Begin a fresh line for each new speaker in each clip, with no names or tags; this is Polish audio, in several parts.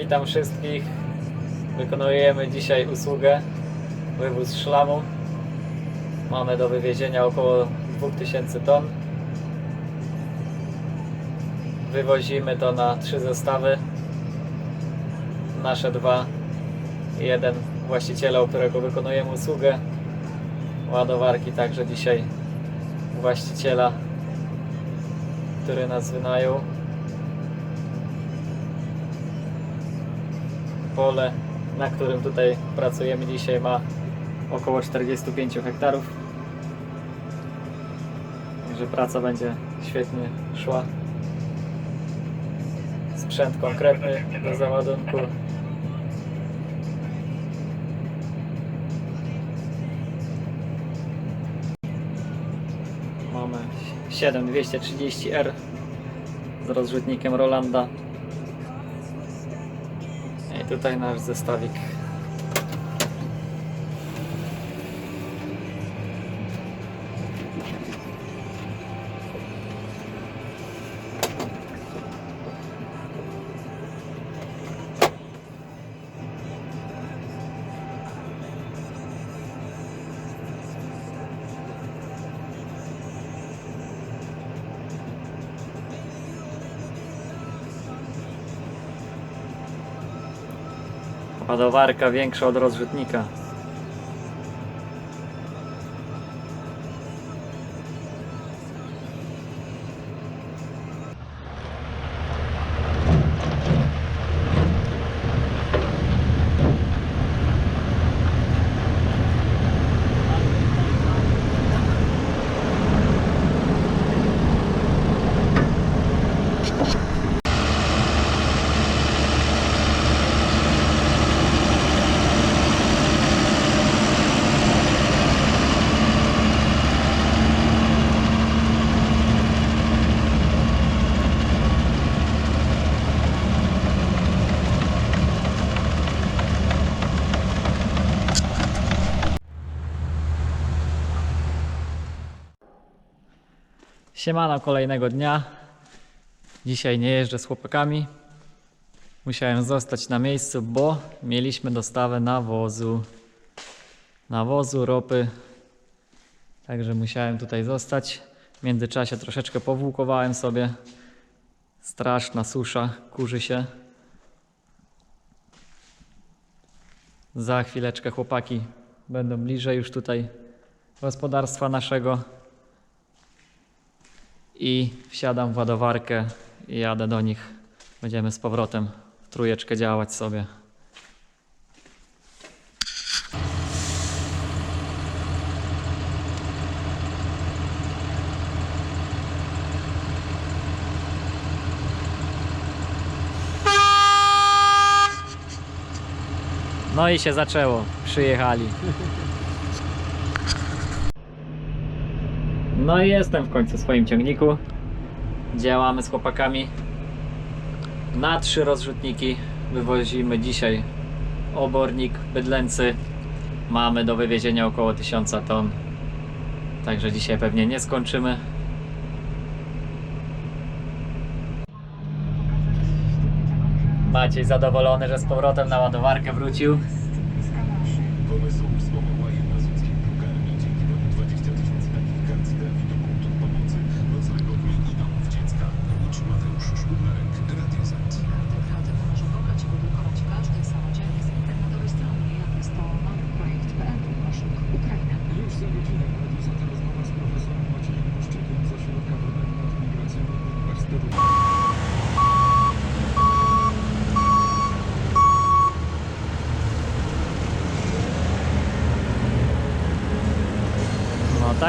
Witam wszystkich. Wykonujemy dzisiaj usługę wywóz szlamu. Mamy do wywiezienia około 2000 ton. Wywozimy to na trzy zestawy. Nasze dwa jeden właściciela, u którego wykonujemy usługę. Ładowarki także dzisiaj właściciela, który nas wynajął. Pole, na którym tutaj pracujemy dzisiaj ma około 45 hektarów. Także praca będzie świetnie szła. Sprzęt konkretny do załadunku. Mamy 7230R z rozrzutnikiem Rolanda. Tutaj nasz zestawik. Ładowarka większa od rozrzutnika. Siemano kolejnego dnia. Dzisiaj nie jeżdżę z chłopakami. Musiałem zostać na miejscu, bo mieliśmy dostawę nawozu. Nawozu, ropy. Także musiałem tutaj zostać. W międzyczasie troszeczkę powłókowałem sobie. Straszna susza, kurzy się. Za chwileczkę chłopaki będą bliżej już tutaj gospodarstwa naszego i wsiadam w ładowarkę i jadę do nich. Będziemy z powrotem w trójeczkę działać sobie. No i się zaczęło. Przyjechali. No i jestem w końcu w swoim ciągniku. Działamy z chłopakami. Na trzy rozrzutniki wywozimy dzisiaj obornik bydlęcy. Mamy do wywiezienia około 1000 ton. Także dzisiaj pewnie nie skończymy. Maciej zadowolony, że z powrotem na ładowarkę wrócił.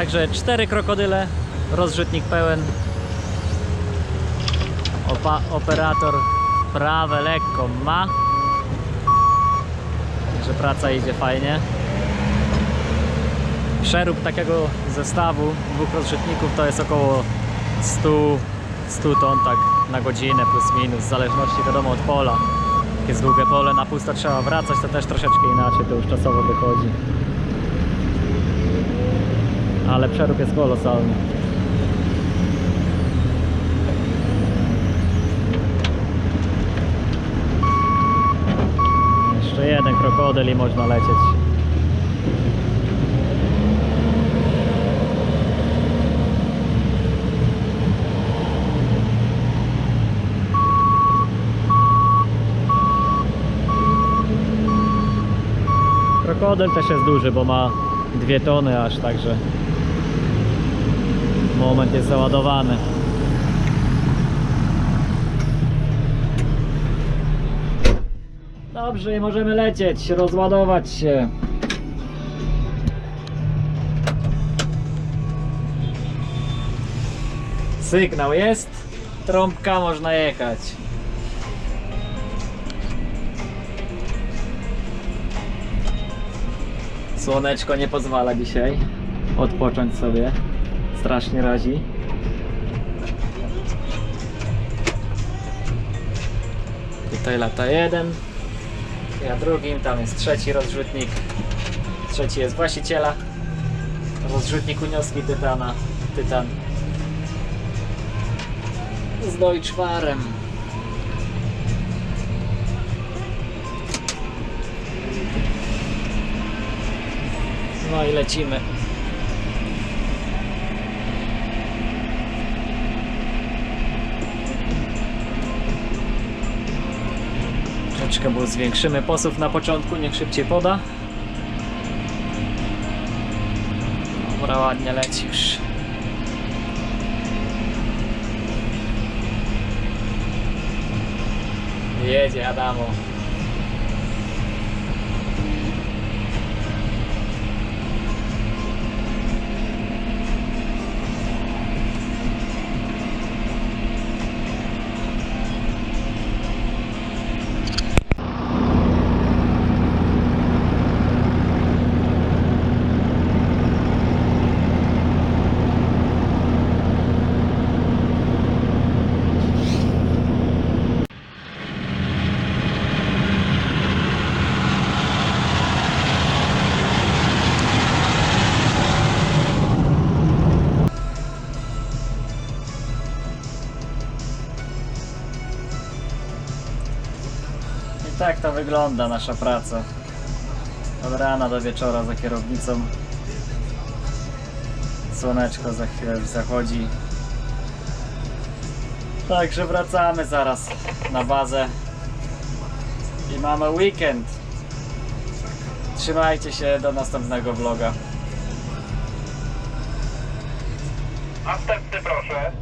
Także cztery krokodyle, rozrzutnik pełen. Opa, operator prawe lekko ma. Także praca idzie fajnie. Przerób takiego zestawu dwóch rozrzutników to jest około 100, 100 ton tak na godzinę plus minus, w zależności wiadomo od pola. Jak jest długie pole na pusto trzeba wracać, to też troszeczkę inaczej to już czasowo wychodzi ale przerób jest kolosalny. Jeszcze jeden krokodyl i można lecieć. Krokodyl też jest duży, bo ma dwie tony aż, także moment jest załadowany. Dobrze, i możemy lecieć, rozładować się. Sygnał jest, trąbka, można jechać. Słoneczko nie pozwala dzisiaj odpocząć sobie. Strasznie razi. Tutaj lata jeden, ja drugim, tam jest trzeci rozrzutnik. Trzeci jest właściciela. Rozrzutnik unioski Tytana. Tytan. Z Deutschwarem. No i lecimy. Troszeczkę, bo zwiększymy posuw na początku, niech szybciej poda. Dobra, ładnie leci już. Jedzie Adamo. Tak to wygląda nasza praca. Od rana do wieczora za kierownicą. Słoneczko za chwilę zachodzi. Także wracamy zaraz na bazę. I mamy weekend. Trzymajcie się do następnego vloga.
Następny proszę.